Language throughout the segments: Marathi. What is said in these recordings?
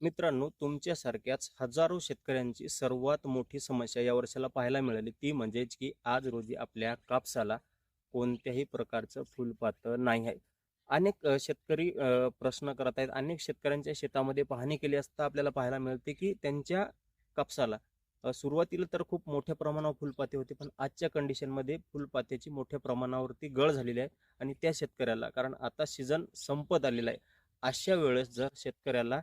मित्रांनो तुमच्यासारख्याच हजारो शेतकऱ्यांची सर्वात मोठी समस्या या वर्षाला पाहायला मिळाली. ती म्हणजेच की आज रोजी आपल्या कापसाला कोणत्याही प्रकारचं फुलपातं नाही आहे. अनेक शेतकरी प्रश्न करत आहेत. अनेक शेतकऱ्यांच्या शेतामध्ये पाहणी केली असता आपल्याला पाहायला मिळते की त्यांच्या कापसाला सुरुवातीला तर खूप मोठ्या प्रमाणावर फुलपाते होते पण आजच्या कंडिशनमध्ये फुलपात्याची मोठ्या प्रमाणावरती गळ झालेली आहे आणि त्या शेतकऱ्याला कारण आता सीझन संपत आलेला आहे. अशा वेळेस जर शेतकऱ्याला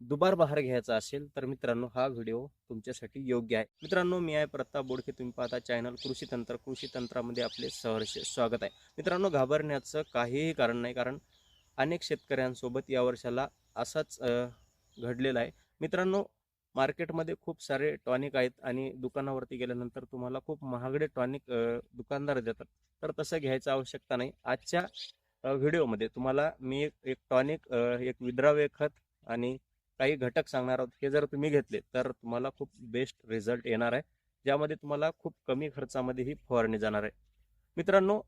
दुबार बहार घ्यायचा असेल तर मित्रांनो हा व्हिडिओ तुमच्यासाठी योग्य आहे. मित्रांनो मी आहे प्रताप बोडके. तुम्ही पाहता चॅनल कृषी तंत्र. कृषी तंत्रामध्ये आपले सहर्ष स्वागत आहे. मित्रांनो घाबरण्याचं काहीही कारण नाही कारण अनेक शेतकऱ्यांसोबत या वर्षाला असाच घडलेला आहे. मित्रांनो मार्केटमध्ये खूप सारे टॉनिक आहेत आणि दुकानावरती गेल्यानंतर तुम्हाला खूप महागडे टॉनिक दुकानदार देतात. तर तसं घ्यायचं आवश्यकता नाही. आजच्या व्हिडिओमध्ये तुम्हाला मी एक एक टॉनिक एक विद्राव्य खत आणि काही घटक सांगणार आहोत हे जर तुम्ही घेतले तर तुम्हाला खूप बेस्ट रिझल्ट येणार आहे. ज्यामध्ये तुम्हाला खूप कमी खर्चामध्ये ही फवारणी जाणार आहे. मित्रांनो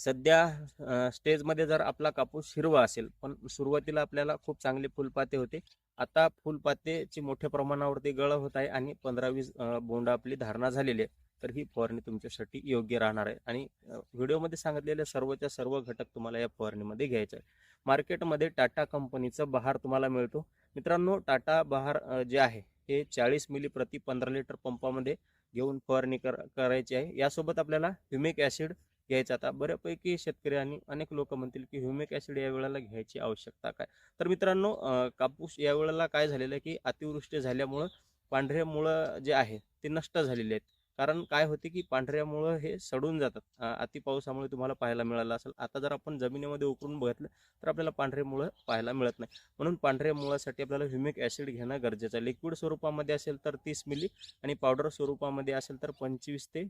सध्या स्टेजमध्ये जर आपला कापूस हिरवा असेल पण सुरुवातीला आपल्याला खूप चांगले फुलपाते होते. आता फुलपातेची मोठ्या प्रमाणावरती गळ होत आहे आणि पंधरा वीस बोंड आपली धारणा झालेली आहे तर ही फवारणी तुमच्यासाठी योग्य राहणार आहे. आणि व्हिडिओमध्ये सांगितलेले सर्वच्या सर्व घटक तुम्हाला या फवारणीमध्ये घ्यायचे आहे मार्केटमध्ये टाटा कंपनीचं बहार तुम्हाला मिळतो. मित्रांनो टाटा बहार जे आहे हे चाळीस मिली प्रति पंधरा लिटर पंपामध्ये घेऊन फवारणी कर करायची आहे. यासोबत आपल्याला ह्युमिक ॲसिड घ्यायचं आता बऱ्यापैकी शेतकरी आणि अनेक लोक म्हणतील की ह्युमिक ॲसिड या वेळेला घ्यायची आवश्यकता काय? तर मित्रांनो कापूस या वेळेला काय झालेलं आहे की अतिवृष्टी झाल्यामुळं पांढरे मुळं जे आहे ते नष्ट झालेले आहेत. कारण काय होते की पांढऱ्या मुळं हे सडून जातात. अति पावसामुळे तुम्हाला पाहायला मिळालं असेल. आता जर आपण जमिनीमध्ये उकरून बघितलं तर आपल्याला पांढरे मुळं पाहायला मिळत नाही. म्हणून पांढऱ्या मुळासाठी आपल्याला ह्युमिक ॲसिड घेणं गरजेचं आहे. लिक्विड स्वरूपामध्ये असेल तर तीस मिली आणि पावडर स्वरूपामध्ये असेल तर पंचवीस ते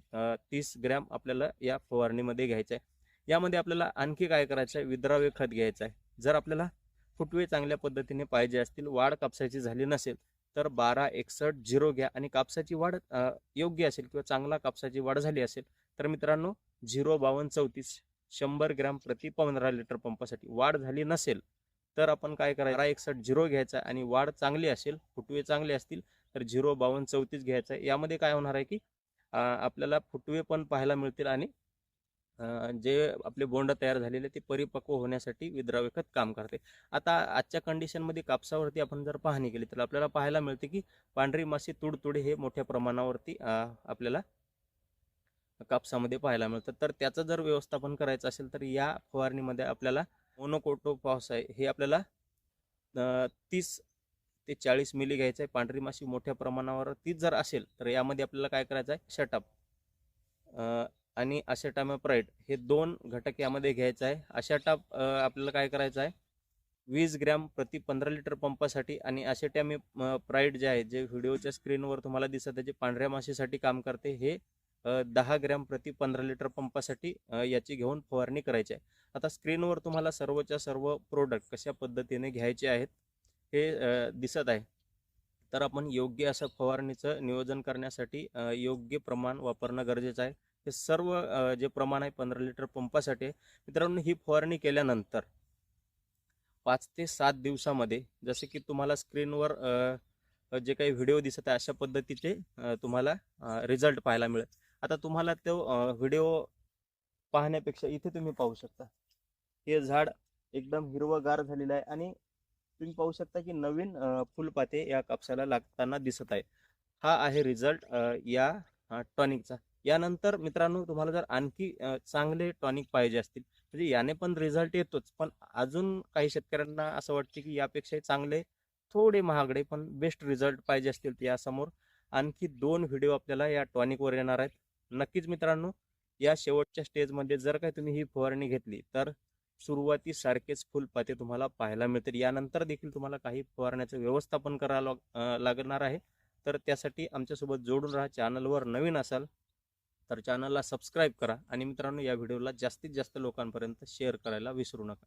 तीस ग्रॅम आपल्याला या फवारणीमध्ये घ्यायचं आहे. यामध्ये आपल्याला आणखी काय करायचं आहे? विद्राव्य खत घ्यायचं आहे. जर आपल्याला फुटवे चांगल्या पद्धतीने पाहिजे असतील वाढ कापसाची झाली नसेल तर बारा एकसष्ट झिरो घ्या आणि कापसाची वाढ योग्य असेल किंवा चांगला कापसाची वाढ झाली असेल तर मित्रांनो झिरो बावन्न चौतीस शंभर ग्रॅम प्रति पंधरा लिटर पंपासाठी वाढ झाली नसेल तर आपण काय करायचं? बारा एकसष्ट झिरो घ्यायचा आणि वाढ चांगली असेल फुटवे चांगले असतील तर झिरो बावन्न चौतीस घ्यायचा. आहे यामध्ये काय होणार आहे की आपल्याला फुटवे पण पाहायला मिळतील आणि जे आपले बोंड तयार झालेले ते परिपक्व होण्यासाठी विद्राव्यखत काम करते. आता आजच्या कंडिशनमध्ये कापसावरती आपण जर पाहणी केली तर आपल्याला पाहायला मिळते की पांढरी मासे तुडतुडे हे मोठ्या प्रमाणावरती आपल्याला कापसामध्ये पाहायला मिळतं. तर त्याचं जर व्यवस्थापन करायचं असेल तर या फवारणीमध्ये आपल्याला मोनोकोटोपॉस आहे. हे आपल्याला तीस ते चाळीस मिली घ्यायचं आहे. पांढरी माशी मोठ्या प्रमाणावर तीच जर असेल तर यामध्ये आपल्याला काय करायचं आहे? शटअप आणि असेटामेप्राईड हे दोन घटक यामध्ये घ्यायचं आहे. अशाटाप आपल्याला काय करायचं आहे? वीस ग्रॅम प्रति पंधरा लिटर पंपासाठी आणि असेटॅमी प्राईड जे आहे जे व्हिडिओच्या स्क्रीनवर तुम्हाला दिसत आहे जे पांढऱ्या माशीसाठी काम करते हे दहा ग्रॅम प्रति पंधरा लिटर पंपासाठी याची घेऊन फवारणी करायची आहे. आता स्क्रीनवर तुम्हाला सर्वच्या सर्व प्रोडक्ट कशा पद्धतीने घ्यायचे आहेत हे दिसत आहे. तर आपण योग्य असं फवारणीचं नियोजन करण्यासाठी योग्य प्रमाण वापरणं गरजेचं आहे. हे सर्व जे प्रमाण आहे पंधरा लिटर पंपासाठी आहे. मित्रांनो ही फवारणी केल्यानंतर पाच ते सात दिवसामध्ये जसे की तुम्हाला स्क्रीनवर जे काही व्हिडिओ दिसत आहे अशा पद्धतीचे तुम्हाला रिझल्ट पाहायला मिळेल. आता तुम्हाला तो व्हिडिओ पाहण्यापेक्षा इथे तुम्ही पाहू शकता. हे झाड एकदम हिरवगार झालेलं आहे आणि तुम्ही पाहू शकता की नवीन फुलपाते या कापसाला लागताना दिसत आहे. हा आहे रिझल्ट या टॉनिकचा. यानंतर मित्रांनो तुम्हाला जर आणखी चांगले टॉनिक पाहिजे असतील म्हणजे याने पण रिझल्ट येतोच. पण अजून काही शेतकऱ्यांना असं वाटते की यापेक्षाही चांगले थोडे महागडे पण बेस्ट रिझल्ट पाहिजे असतील तर यासमोर. आणखी दोन व्हिडिओ आपल्याला या टॉनिकवर येणार आहेत. नक्कीच मित्रांनो या शेवटच्या स्टेजमध्ये जर काही तुम्ही ही फवारणी घेतली तर सुरुवातीसारखेच फुलपाते तुम्हाला पाहायला मिळतील. यानंतर देखील तुम्हाला काही फवारण्याचं व्यवस्थापन करावं लाग- लागणार आहे. तर त्यासाठी आमच्यासोबत जोडून राहा. चॅनलवर नवीन असाल तर चॅनलला सबस्क्राईब करा आणि मित्रांनो या व्हिडिओला जास्तीत जास्त लोकांपर्यंत शेअर करायला विसरू नका.